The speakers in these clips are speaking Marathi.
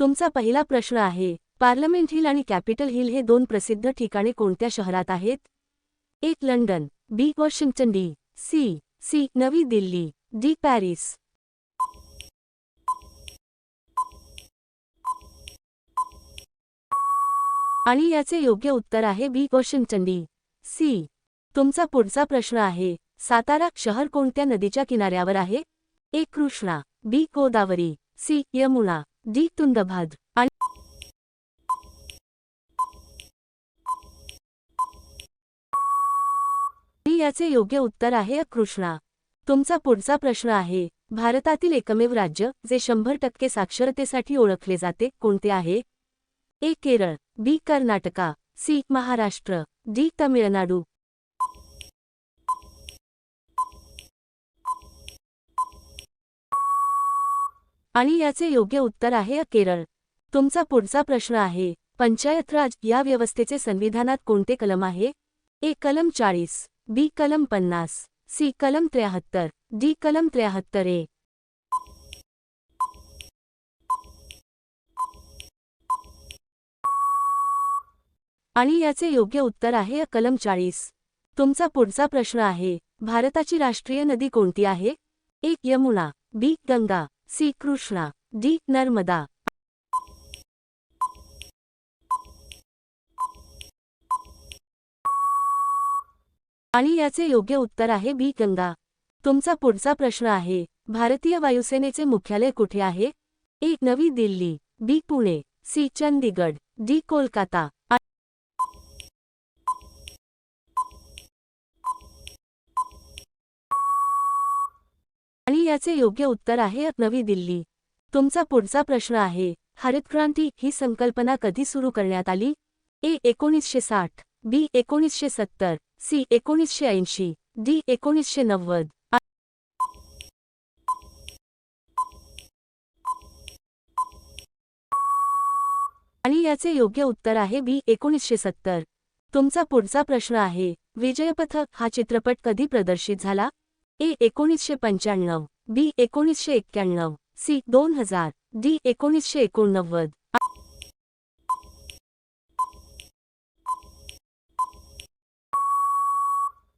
तुमचा पहिला प्रश्न आहे पार्लमेंट हिल आणि कॅपिटल हिल हे दोन प्रसिद्ध ठिकाणे कोणत्या शहरात आहेत? एक London B. Washington D. C. C. Navi Delhi D. Paris. आणि याचे योग्य उत्तर आहे बी. Washington D. सी. तुमचा पुढचा प्रश्न आहे सातारा शहर कोणत्या नदीच्या किनाऱ्यावर आहे? A. Krishna B. Godavari C. Yamuna. D Tungabhadra आणि याचे योग्य उत्तर आहे कृष्णा तुमचा पुढचा प्रश्न आहे भारतातील एकमेव राज्य जे शंभर टक्के साक्षरतेसाठी ओळखले जाते कोणते आहे? A Kerala B Karnataka C Maharashtra D Tamil Nadu. आणि याचे योग्य उत्तर आहे केरळ. तुमचा पुढचा प्रश्न आहे पंचायत राज या व्यवस्थेचे संविधानात कोणते कलम आहे? ए कलम चाळीस बी कलम पन्नास सी कलम त्र्याहत्तर डी कलम त्र्याहत्तर ए. आणि याचे योग्य उत्तर आहे कलम चाळीस. तुमचा पुढचा प्रश्न आहे भारताची राष्ट्रीय नदी कोणती आहे? एक Yamuna B Ganga C Krishna D. Narmada. आणि याचे योग्य उत्तर आहे बी. गंगा. तुमचा पुढचा प्रश्न आहे भारतीय वायुसेनेचे मुख्यालय कुठे आहे? A. Navi Delhi B. Pune C. Chandigarh D. Kolkata आणि याचे योग्य उत्तर आहे नवी दिल्ली. तुमचा पुढचा प्रश्न आहे हरितक्रांती ही संकल्पना कधी सुरू करण्यात आली? ए एकोणीसशे साठ बी एकोणीसशे सत्तर सी एकोणीसशे ऐंशी डी एकोणीसशे नव्वद. आणि याचे योग्य उत्तर आहे बी एकोणीसशे सत्तर. तुमचा पुढचा प्रश्न आहे विजयपथक हा चित्रपट कधी प्रदर्शित झाला? ए एकोणीसशे पंच्याण्णव बी एकोणीसशे एक्क्याण्णव सी दोन हजार डी एकोणीसशे एकोणनव्वद.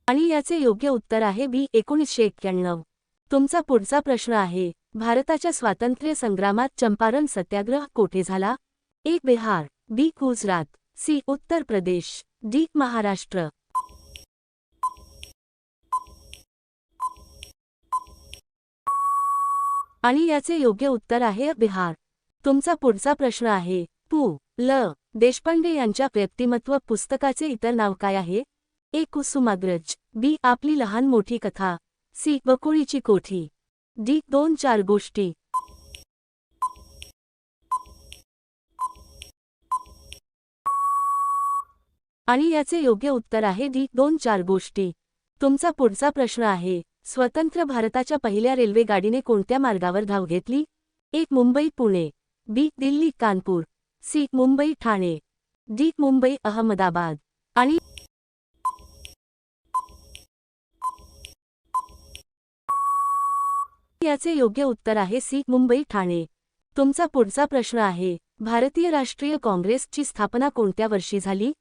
आणि याचे योग्य उत्तर आहे बी एकोणीसशे एक्क्याण्णव. तुमचा पुढचा प्रश्न आहे भारताच्या स्वातंत्र्य संग्रामात चंपारण सत्याग्रह कोठे झाला? A Bihar B Gujarat C Uttar Pradesh D Maharashtra. आणि याचे योग्य उत्तर आहे बिहार. तुमचा पुढचा प्रश्न आहे पू. ल. देशपांडे यांच्या व्यक्तिमत्व पुस्तकाचे इतर नाव काय आहे? ए. कुसुमाग्रज. बी. आपली लहान मोठी कथा. सी. बकुळीची कोठी. डी. दोन चार गोष्टी. आणि याचे योग्य उत्तर आहे डी. दोन चार गोष्टी. तुमचा पुढचा प्रश्न आहे स्वतंत्र भारताच्या पहिल्या रेल्वे गाडीने कोणत्या मार्गावर धाव घेतली? एक Mumbai Pune. B. Delhi Kanpur. C. Mumbai Thane. D. Mumbai Ahmedabad. आणि याचे योग्य उत्तर आहे सी. मुंबई ठाणे. तुमचा पुढचा प्रश्न आहे भारतीय राष्ट्रीय काँग्रेसची स्थापना कोणत्या वर्षी झाली?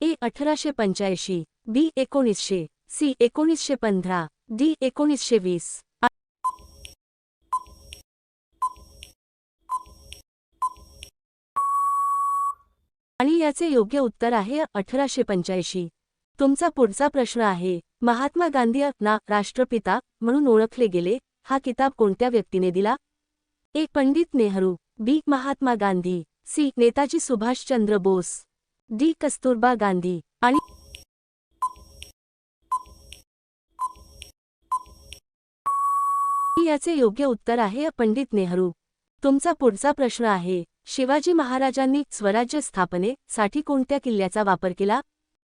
ए. अठराशे पंच्याऐंशी. बी. एकोणीसशे. सी. एकोणीसशे पंधरा. डी एकोणीसशे वीस. आणि याचे योग्य उत्तर आहे अठराशे पंच्याऐंशी. तुमचा पुढचा प्रश्न आहे महात्मा गांधी ना राष्ट्रपिता म्हणून ओळखले गेले हा किताब कोणत्या व्यक्तीने दिला? A. Pandit Nehru B. Mahatma Gandhi C. Netaji Subhashchandra Bose D. Kasturba Gandhi आणि याचे योग्य उत्तर आहे पंडित नेहरू. तुमचा पुढचा प्रश्न आहे शिवाजी महाराजांनी स्वराज्य स्थापने साठी कोणत्या किल्ल्याचा वापर केला?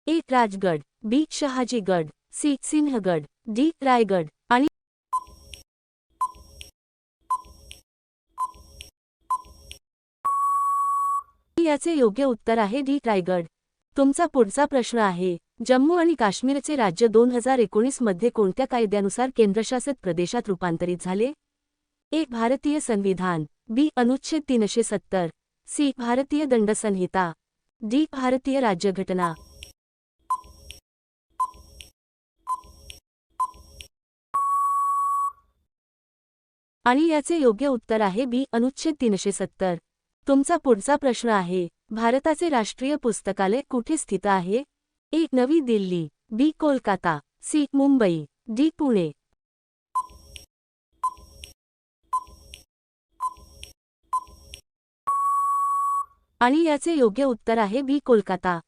A. Rajgad B. Shahajigad C. Sinhagad D. Raigad आणि याचे योग्य उत्तर आहे डी. रायगड. तुमचा पुढचा प्रश्न आहे जम्मू आणि काश्मीरचे राज्य दोन हजार एकोणीसमध्ये कोणत्या कायद्यानुसार केंद्रशासित प्रदेशात रूपांतरित झाले? एक भारतीय संविधान बी. अनुच्छेद तीनशे सत्तर सी. भारतीय दंडसंहिता डी. भारतीय राज्यघटना. आणि याचे योग्य उत्तर आहे बी. अनुच्छेद तीनशे सत्तर. तुमचा पुढचा प्रश्न आहे भारताचे राष्ट्रीय पुस्तकालय कुठे स्थित आहे? A Navi Delhi B Kolkata C Mumbai D Pune. आणि याचे योग्य उत्तर आहे बी कोलकाता.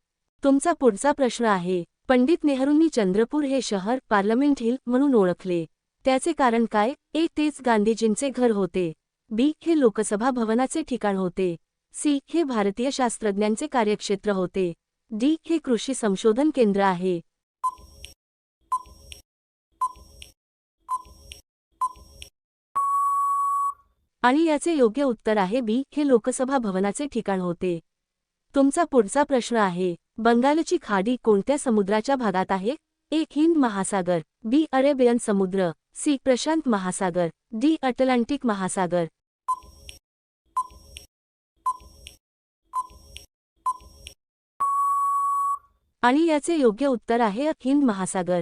तुमचा पुढचा प्रश्न आहे पंडित नेहरूंनी चंद्रपूर हे शहर पार्लमेंट हिल म्हणून ओळखले. त्याचे कारण काय? ए तेच गांधीजींचे घर होते. बी हे लोकसभा भवनाचे ठिकाण होते. सी हे भारतीय शास्त्रज्ञांचे कार्यक्षेत्र होते. डी हे कृषी संशोधन केंद्र आहे. आणि याचे योग्य उत्तर आहे बी हे लोकसभा भवनाचे ठिकाण होते. तुमचा पुढचा प्रश्न आहे बंगालची खाडी कोणत्या समुद्राच्या भागात आहे? एक हिंद महासागर बी अरेबियन समुद्र सी प्रशांत महासागर डी अटलांटिक महासागर. आणि याचे योग्य उत्तर आहे हिंद महासागर.